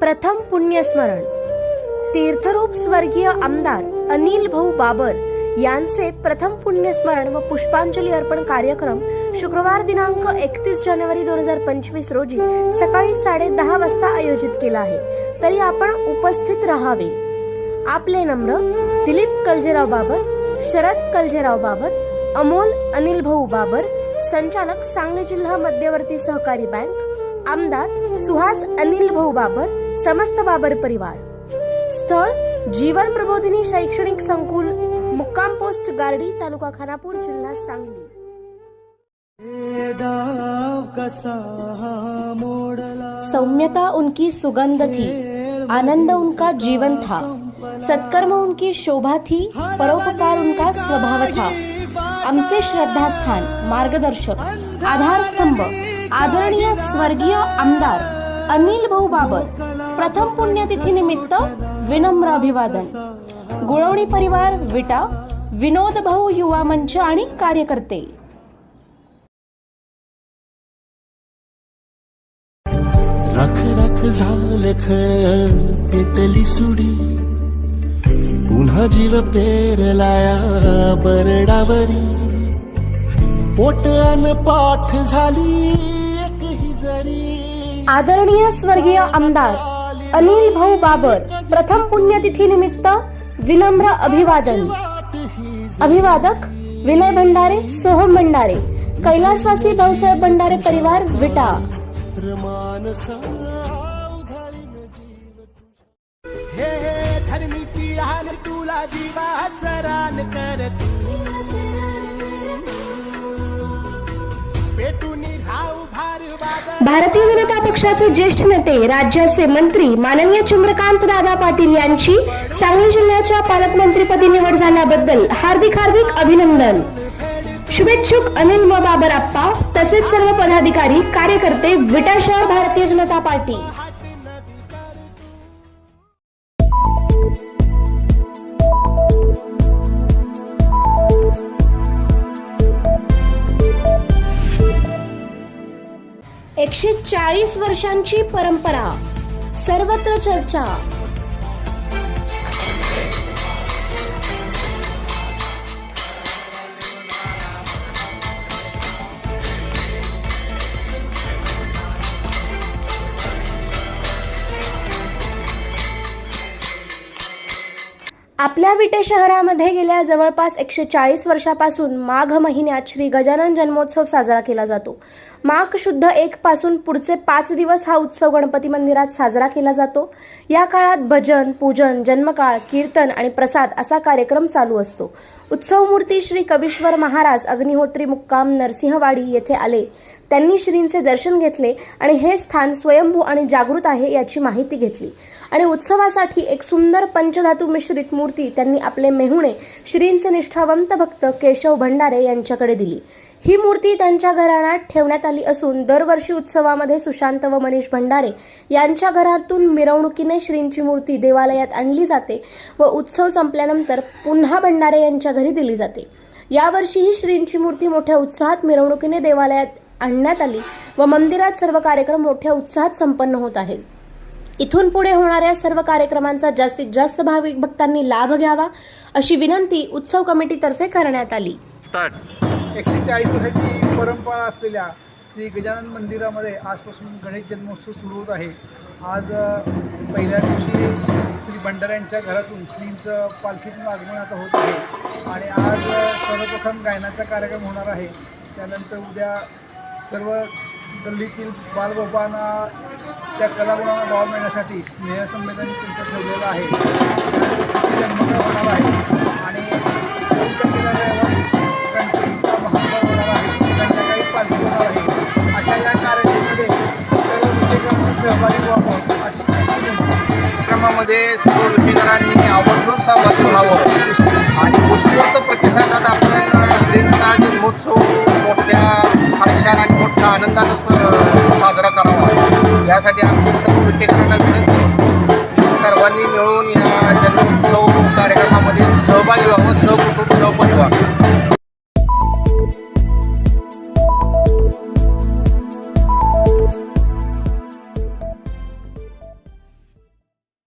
प्रथम पुण्यस्मरण. तीर्थरूप स्वर्गीय आमदार अनिल भाऊ बाबर यांचे प्रथम पुण्यस्मरण व पुष्पांजली अर्पण कार्यक्रम शुक्रवार दिनांक एकतीस जानेवारी दोन हजार पंचवीस रोजी सकाळी साडे दहा वाजता आयोजित केला आहे. तरी आपण उपस्थित राहावे. आपले नम्र दिलीप कलजेराव बाबर शरद कलजेराव बाबर अमोल अनिल भाऊ बाबर संचालक सांगली जिल्हा मध्यवर्ती सहकारी बँक आमदार सुहास अनिल भाऊ बाबर समस्त बाबर परिवार. स्थळ जीवन प्रबोधिनी शैक्षणिक संकुल मुक्काम पोस्ट गार्डी तालुका खानापूर जिल्हा सांगली. सौम्यता उनकी सुगंध थी आनंद उनका जीवन था सत्कर्म उनकी शोभा थी परोपकार उनका स्वभाव था. आमचे श्रद्धास्थान मार्गदर्शक आधारस्तंभ आदरणीय स्वर्गीय आमदार अनिल भाऊ बाबर प्रथम पुण्यतिथी निमित्त विनम्र अभिवादन. गुळवणी परिवार विटा विनोद भाऊ युवा मंच आणि कार्यकर्ते. रख रख झाल खळ पेटली सुडी. पुन्हा जीव पेरलाया बरडावरी. पोट अन पाठ झाली जरी. आदरणीय स्वर्गीय आमदार अनिल भाऊ बाबर प्रथम पुण्यतिथी निमित्त विनम्र अभिवादन. अभिवादक विनय भंडारे सोहम भंडारे कैलासवासी भाऊसाहेब भंडारे परिवार विटा. हे तुला जीवा रान कर भारतीय जनता पक्षाचे ज्येष्ठ नेते राज्याचे मंत्री माननीय चंद्रकांत दादा पाटील यांची सांगली जिल्ह्याच्या पालकमंत्रीपदी निवड झाल्याबद्दल हार्दिक हार्दिक अभिनंदन. शुभेच्छुक अनिल व बाबर आप्पा तसेच सर्व पदाधिकारी कार्यकर्ते विटा भारतीय जनता पार्टी. एकशे चाळीस वर्षांची परंपरा. सर्वत्र चर्चा. आपल्या विटे शहरामध्ये गेल्या जवळपास एकशे चाळीस वर्षापासून माघ महिन्यात श्री गजानन जन्मोत्सव साजरा केला जातो. माघ शुद्ध एक पासून पुढचे पाच दिवस हा उत्सव गणपती मंदिरात साजरा केला जातो. या काळात भजन पूजन जन्मकाळ कीर्तन आणि प्रसाद असा कार्यक्रम चालू असतो. उत्सव मूर्ती श्री कवीश्वर महाराज अग्निहोत्री मुक्काम नरसिंहवाडी येथे आले. त्यांनी श्रींचे दर्शन घेतले आणि हे स्थान स्वयंभू आणि जागृत आहे याची माहिती घेतली. आणि उत्सवासाठी एक सुंदर पंचधातू मिश्रित मूर्ती त्यांनी आपले मेहुणे श्रींचे निष्ठावंत भक्त केशव भंडारे यांच्याकडे दिली. ही मूर्ती त्यांच्या घराण्यात ठेवण्यात आली असून दरवर्षी उत्सवामध्ये सुशांत व मनीष भंडारे यांच्या घरातून मिरवणुकीने श्रींची मूर्ती देवालयात आणली जाते व उत्सव संपल्यानंतर पुन्हा भंडारे यांच्या घरी दिली जाते. यावर्षीही श्रींची मूर्ती मोठ्या उत्साहात मिरवणुकीने देवालयात आणण्यात आली व मंदिरात सर्व कार्यक्रम मोठ्या उत्साहात संपन्न होत आहेत. इथून पुढे होणाऱ्या सर्व कार्यक्रमांचा जास्तीत जास्त भाविक भक्तांनी लाभ घ्यावा अशी विनंती उत्सव कमिटीतर्फे करण्यात आली. एकशे चाळीस वर्षाची परंपरा असलेल्या श्री गजानन मंदिरामध्ये आजपासून गणेश जन्मोत्सव सुरू होत आहे. आज पहिल्या दिवशी श्री भंडाऱ्यांच्या घरातून श्रींचं पालखीतून आगमन आता होत आहे. आणि आज सर्वप्रथम गायनाचा कार्यक्रम होणार आहे. त्यानंतर उद्या सर्व गल्लीतील बालगोपांना त्या कलागुणाला वाव मिळण्यासाठी स्नेहसंमेलन त्यांचं ठेवलेलं आहे. होणार आहे आणि गणपतीचा महात्मा होणार आहे संध्याकाळी पालखी होणार आहे अशा या कार्यक्रमामध्ये सर्व विजेकरांनी सहभागी व्हावं अशी कार्यक्रमामध्ये सर्व विटेकरांनी आवर्जून सहभागी व्हावं. आणि उत्स्फूर्त प्रतिसादात आपण श्रींचा जन्मोत्सव मोठ्या हर्षान आणि मोठ्या आनंदानं साजरा यासाठी आमची सर्व विटेकरांना विनंती की सर्वांनी मिळून या जन्मोत्सव कार्यक्रमामध्ये सहभागी व्हावं सहकुटुंब